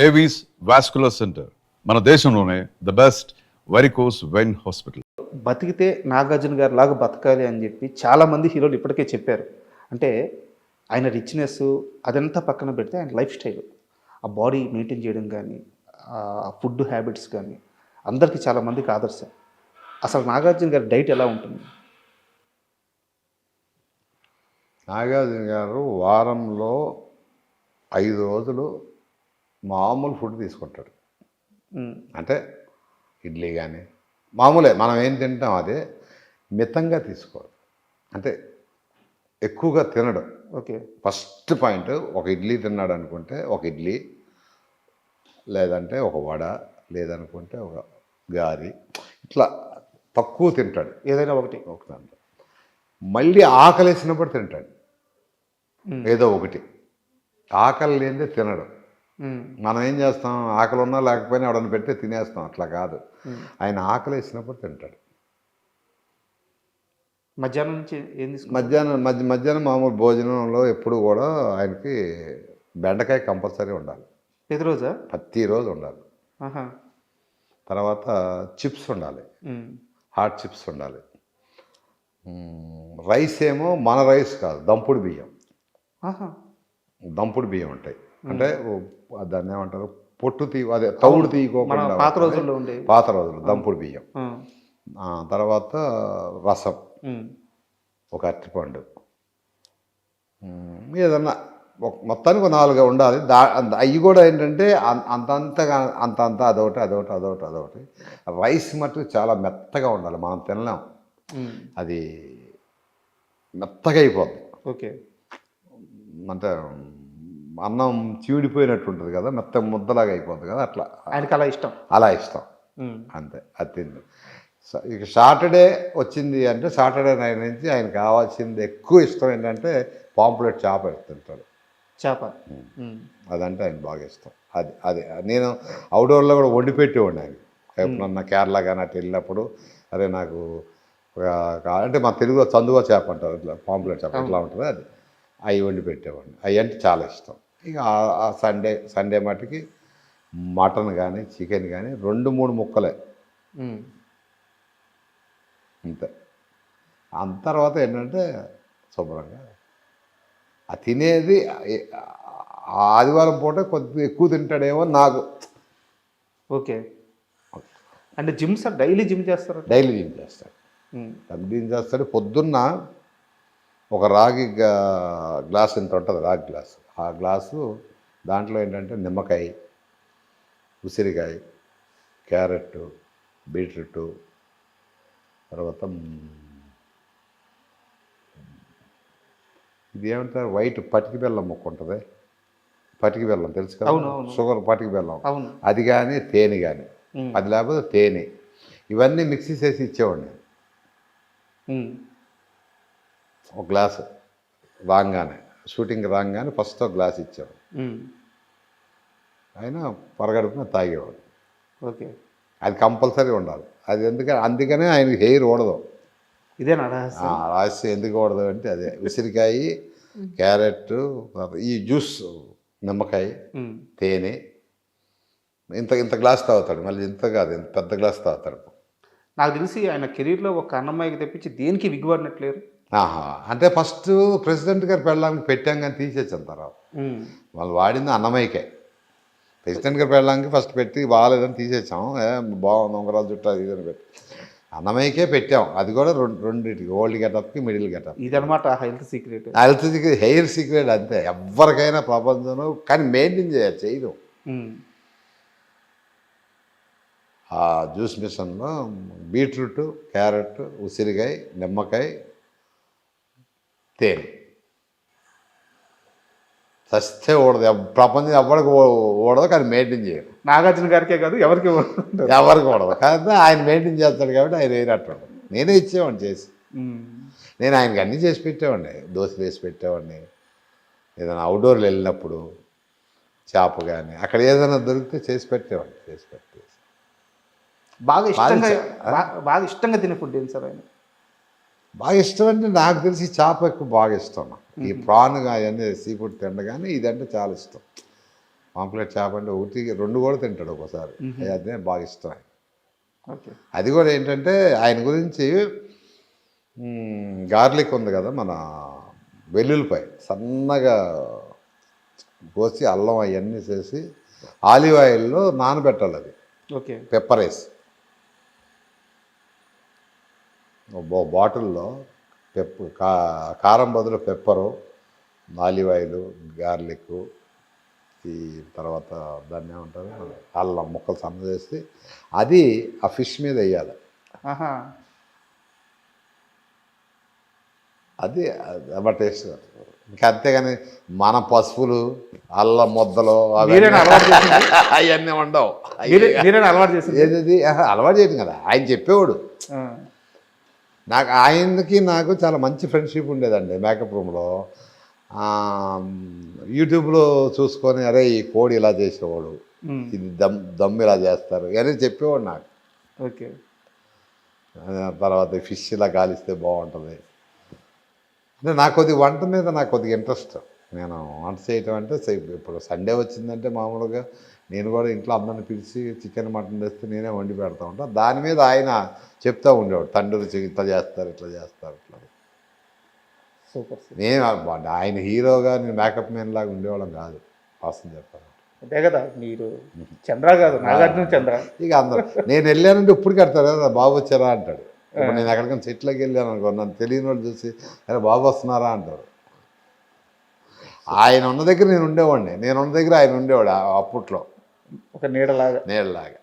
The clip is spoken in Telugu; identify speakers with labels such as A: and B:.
A: ఏవీస్ వాస్కులర్ సెంటర్ మన దేశంలోనే the best varicose vein hospital
B: బతికితే నాగార్జున గారి లాగా బతకాలి అని చెప్పి చాలామంది హీరోలు ఇప్పటికే చెప్పారు. అంటే ఆయన రిచ్నెస్ అదంతా పక్కన పెడితే ఆయన లైఫ్ స్టైల్ ఆ బాడీ మెయింటైన్ చేయడం కానీ ఆ ఫుడ్ హ్యాబిట్స్ కానీ అందరికీ చాలా మందికి ఆదర్శం. అసలు నాగార్జున గారి డైట్ ఎలా ఉంటుంది?
C: నాగార్జున గారు వారంలో ఐదు రోజులు మామూలు ఫుడ్ తీసుకుంటాడు. అంటే ఇడ్లీ కానీ మామూలే మనం ఏం తింటాం అదే మితంగా తీసుకోడు అంటే ఎక్కువగా తినడు.
B: ఓకే.
C: ఫస్ట్ పాయింట్ ఒక ఇడ్లీ తిన్నాడు అనుకుంటే ఒక ఇడ్లీ లేదంటే ఒక వడ లేదనుకుంటే ఒక గారి ఇట్లా తక్కువ తింటాడు.
B: ఏదైనా ఒకటి.
C: ఒక దాంట్లో. మళ్ళీ ఆకలేసినప్పుడు తింటాడు. ఏదో ఒకటి. ఆకలి లేనిదే తినడు. మనం ఏం చేస్తాం? ఆకలి ఉన్నా లేకపోయినా ఎవడన్నా పెడితే తినేస్తాం. అట్లా కాదు. ఆయన ఆకలి వేసినప్పుడు తింటాడు.
B: మధ్యాహ్నం నుంచి ఏం
C: మధ్యాహ్నం మధ్య మధ్యాహ్నం మామూలు భోజనంలో ఎప్పుడు కూడా ఆయనకి బెండకాయ కంపల్సరీ ఉండాలి.
B: ప్రతిరోజా
C: ప్రతిరోజు ఉండాలి. తర్వాత చిప్స్ ఉండాలి. హాట్ చిప్స్ ఉండాలి. రైస్ ఏమో మన రైస్ కాదు దంపుడు బియ్యం. దంపుడు బియ్యం ఉంటాయి. అంటే దాన్ని ఏమంటారు? పొట్టు తీ అదే తౌడు తీయకోకుండా
B: పాత. రోజుల్లో ఉండేవి
C: పాత రోజులు దంపుడు బియ్యం. తర్వాత రసం. ఒక అరటిపండు. ఏదన్నా మొత్తానికి ఒక నాలుగు ఉండాలి. దా అవి కూడా ఏంటంటే అంతంతగా అంత అంత అదొకటి అదొకటి అదొకటి అదొకటి. రైస్ మటుకు చాలా మెత్తగా ఉండాలి. మనం తినలేం. అది మెత్తగా అయిపోద్ది.
B: ఓకే.
C: అంటే అన్నం చీడిపోయినట్టు ఉంటుంది కదా మెత్త ముద్దలాగా అయిపోద్ది కదా అట్లా.
B: ఆయనకి అలా ఇష్టం.
C: అలా ఇష్టం. అంతే అది ఇక సాటర్డే వచ్చింది అంటే సాటర్డే నైట్ నుంచి ఆయన కావాల్సింది ఎక్కువ ఇష్టం ఏంటంటే పాంప్లెట్ చేప తింటాడు
B: చేప.
C: అదంటే ఆయన బాగా ఇష్టం. అది అది నేను అవుట్డోర్లో కూడా వండి పెట్టేవాడిని ఆయన ఎప్పుడన్నా కేరళ కానీ అటు వెళ్ళినప్పుడు అరే నాకు అంటే మా తెలుగులో చందువ చేప అంటారు ఇట్లా పాంప్లెట్ చేప ఇట్లా ఉంటుంది అది. అవి వండి పెట్టేవాడిని. అవి అంటే చాలా ఇష్టం. ఇక ఆ- సండే సండే మటుకి మటన్ కానీ చికెన్ కానీ రెండు మూడు ముక్కలే. అంతే. అంత తర్వాత ఏంటంటే శుభ్రంగా ఆ తినేది ఆదివారం పూట కొద్దిగా ఎక్కువ తింటాడేమో నాకు.
B: ఓకే. అంటే జిమ్ సార్ డైలీ జిమ్ చేస్తారు?
C: డైలీ జిమ్ చేస్తాడు. జిమ్ చేస్తాడు. పొద్దున్న ఒక రాగి గ్లాస్ ఇంత ఉంటుంది రాగి గ్లాస్. ఆ గ్లాసు దాంట్లో ఏంటంటే నిమ్మకాయ ఉసిరికాయ క్యారెట్ బీట్రూట్ తర్వాత ఇది ఏమంటారు వైట్ పటికి బెల్లం ముక్క ఉంటుంది. పటికి బెల్లం తెలుసు కదా?
B: అవును, అవును.
C: షుగర్ పటికి బెల్లం.
B: అవును.
C: అది కానీ తేనె కానీ అది లేకపోతే తేనె. ఇవన్నీ మిక్సీ చేసి ఇచ్చేవాడిని ఒక గ్లాసు. రాగానే. షూటింగ్ రాగానే ఫస్ట్ ఒక గ్లాస్ ఇచ్చేవాడు
B: ఉమ్,
C: ఆయన పరగడుపున తాగేవాడు.
B: ఓకే.
C: అది కంపల్సరీ ఉండాలి. అది ఎందుకని అందుకనే ఆయనకి హెయిర్ ఓడదు
B: ఇదేనా
C: ఆ
B: రహస్యం
C: ఎందుకు ఓడదు అంటే అదే ఉసిరికాయ క్యారెట్ ఈ జ్యూస్ నిమ్మకాయ తేనె. ఇంత ఇంత గ్లాస్ తాగుతాడు. మళ్ళీ ఇంత కాదు ఇంత పెద్ద గ్లాస్ తాగుతాడు.
B: నాకు తెలిసి ఆయన కెరీర్లో ఒక అన్నమ్మాయికి తెప్పించి దేనికి విగ్గుపడినట్లేరు
C: ఆహా. అంటే ఫస్ట్ ప్రెసిడెంట్ గారు పెళ్ళడానికి పెట్టాం కానీ తీసేచ్చాం తర్వాత. వాళ్ళు వాడింది అన్నమయ్యకే. ప్రెసిడెంట్ గారు పెళ్ళడానికి ఫస్ట్ పెట్టి బాగాలేదని తీసేసాం. ఏ బాగుంది ఉంగరాలు చుట్టూ అది ఇది అని పెట్టి. అన్నమయ్యకే పెట్టాం. అది కూడా రెండు రెండింటికి ఓల్డ్ గెటప్కి మిడిల్ గెటప్
B: ఇదనమాట health secret.
C: Health secret hair secret అంతే. ఎవరికైనా ప్రపంచంలో కానీ మెయింటైన్ చేయాలి చేయదు ఆ జ్యూస్ మిషన్లో బీట్రూట్ క్యారెట్ ఉసిరికాయ నిమ్మకాయ తేనె చస్తే ఓడదు. ప్రపంచం ఎవరికి ఓడదు కానీ మెయింటైన్ చేయరు
B: నాగార్జున గారికే కాదు ఎవరికి.
C: ఎవరికి ఓడదు. కానీ ఆయన మెయింటైన్ చేస్తాడు కాబట్టి ఆయన వేరేట్టు నేనే ఇచ్చేవాడిని చేసి. నేను ఆయనకి అన్నీ చేసి పెట్టేవాడిని. దోశలు వేసి పెట్టేవాడిని. ఏదైనా అవుట్డోర్లు వెళ్ళినప్పుడు చేప కానీ అక్కడ ఏదైనా దొరికితే చేసి పెట్టేవాడిని. చేసి పెట్టేసి.
B: బాగా ఇష్టంగా
C: బాగా-
B: ఇష్టంగా తినే ఫుడ్ ఏంటి సార్ ఆయన?
C: బాగా ఇష్టం అంటే నాకు తెలిసి చేప ఎక్కువ బాగా ఇష్టం. ఈ ప్రాన్ అవన్నీ సీ ఫుడ్ తినగానే ఇదంటే చాలా ఇష్టం. పాంప్లెట్ చేప అంటే ఒకటి రెండు కూడా తింటాడు ఒక్కోసారి. అదే బాగా ఇష్టం అది కూడా ఏంటంటే ఆయన గురించి గార్లిక్ ఉంది కదా మన వెల్లుల్లిపాయ సన్నగా కోసి అల్లం అవన్నీ చేసి ఆలివ్ ఆయిల్లో నానబెట్టాలి అది.
B: ఓకే.
C: పెప్పర్ వేసి. బాటిల్లో పెప్ కా కారం బదులు పెప్పరు ఆలివ్ ఆయిల్ గార్లిక్ ఈ తర్వాత దాన్ని ఏమంటారు? అల్లం ముక్కలు సన్న చేసి అది ఆ ఫిష్ మీద వేయాలి. అది అవ టేస్ట్ ఇంకా అంతేగాని మన పసుపులు అల్లం ముద్దలు అవన్నీ ఉండవు
B: అలవాటు చేసింది?
C: ఏది అలవాటు చేయడం కదా. ఆయన చెప్పేవాడు. నాకు ఆయనకి నాకు చాలా మంచి ఫ్రెండ్షిప్ ఉండేదండి మేకప్ రూమ్లో యూట్యూబ్లో చూసుకొని అరే ఈ కోడి ఇలా చేసేవాడు. ఇది దమ్ దమ్ ఇలా చేస్తారు. ఇవన్నీ చెప్పేవాడు నాకు.
B: ఓకే.
C: తర్వాత ఫిష్ ఇలా గాలిస్తే బాగుంటుంది. అంటే నాకు కొద్దిగా వంట మీద నాకు కొద్దిగా ఇంట్రెస్ట్ నేను వంట చేయటం అంటే ఇప్పుడు సండే వచ్చిందంటే మామూలుగా నేను కూడా ఇంట్లో అందరిని పిలిచి చికెన్ మటన్ తెస్తే నేనే వండి పెడతా ఉంటాను దాని మీద ఆయన చెప్తా ఉండేవాడు తండ్రి ఇట్లా చేస్తారు ఇట్లా చేస్తారు ఇట్లా
B: సూపర్
C: నేను ఆయన హీరోగా నేను మేకప్ మ్యాన్ లాగా ఉండేవాళ్ళం కాదు వాస్తవం చెప్పాను
B: అదే కదా మీరు చంద్ర కాదు నాగార్జున చంద్ర.
C: ఇక అందరూ నేను వెళ్ళానంటే ఇప్పుడు కడతారు కదా బాబు వచ్చారా? అంటాడు. ఇప్పుడు నేను ఎక్కడికైనా చెట్లకి వెళ్ళాను అనుకో నన్ను తెలియని వాళ్ళు చూసి అరే బాబు వస్తున్నారా? అంటారు. ఆయన ఉన్న దగ్గర నేను ఉండేవాడిని నేను ఉన్న దగ్గర ఆయన ఉండేవాడు అప్పట్లో.
B: ఒక నీడలాగా.
C: నీడలాగా.